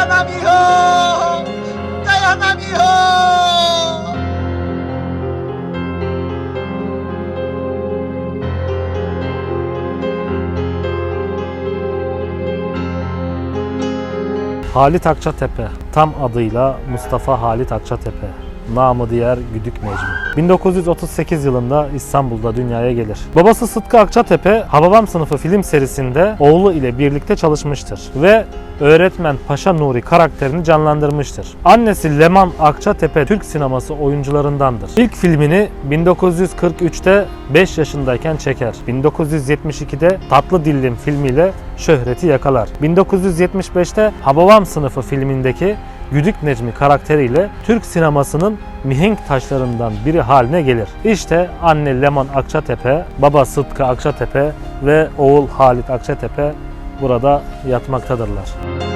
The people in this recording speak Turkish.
Dayanamıyor. Dayanamıyor. Halit Akçatepe, tam adıyla Mustafa Halit Akçatepe, namı diğer Güdük Necmi. 1938 yılında İstanbul'da dünyaya gelir. Babası Sıtkı Akçatepe, Hababam sınıfı film serisinde oğlu ile birlikte çalışmıştır ve öğretmen Paşa Nuri karakterini canlandırmıştır. Annesi Leman Akçatepe Türk sineması oyuncularındandır. İlk filmini 1943'te 5 yaşındayken çeker. 1972'de Tatlı Dillim filmiyle şöhreti yakalar. 1975'te Hababam sınıfı filmindeki Güdük Necmi karakteriyle Türk sinemasının mihenk taşlarından biri haline gelir. İşte anne Leman Akçatepe, baba Sıtkı Akçatepe ve oğul Halit Akçatepe burada yatmaktadırlar.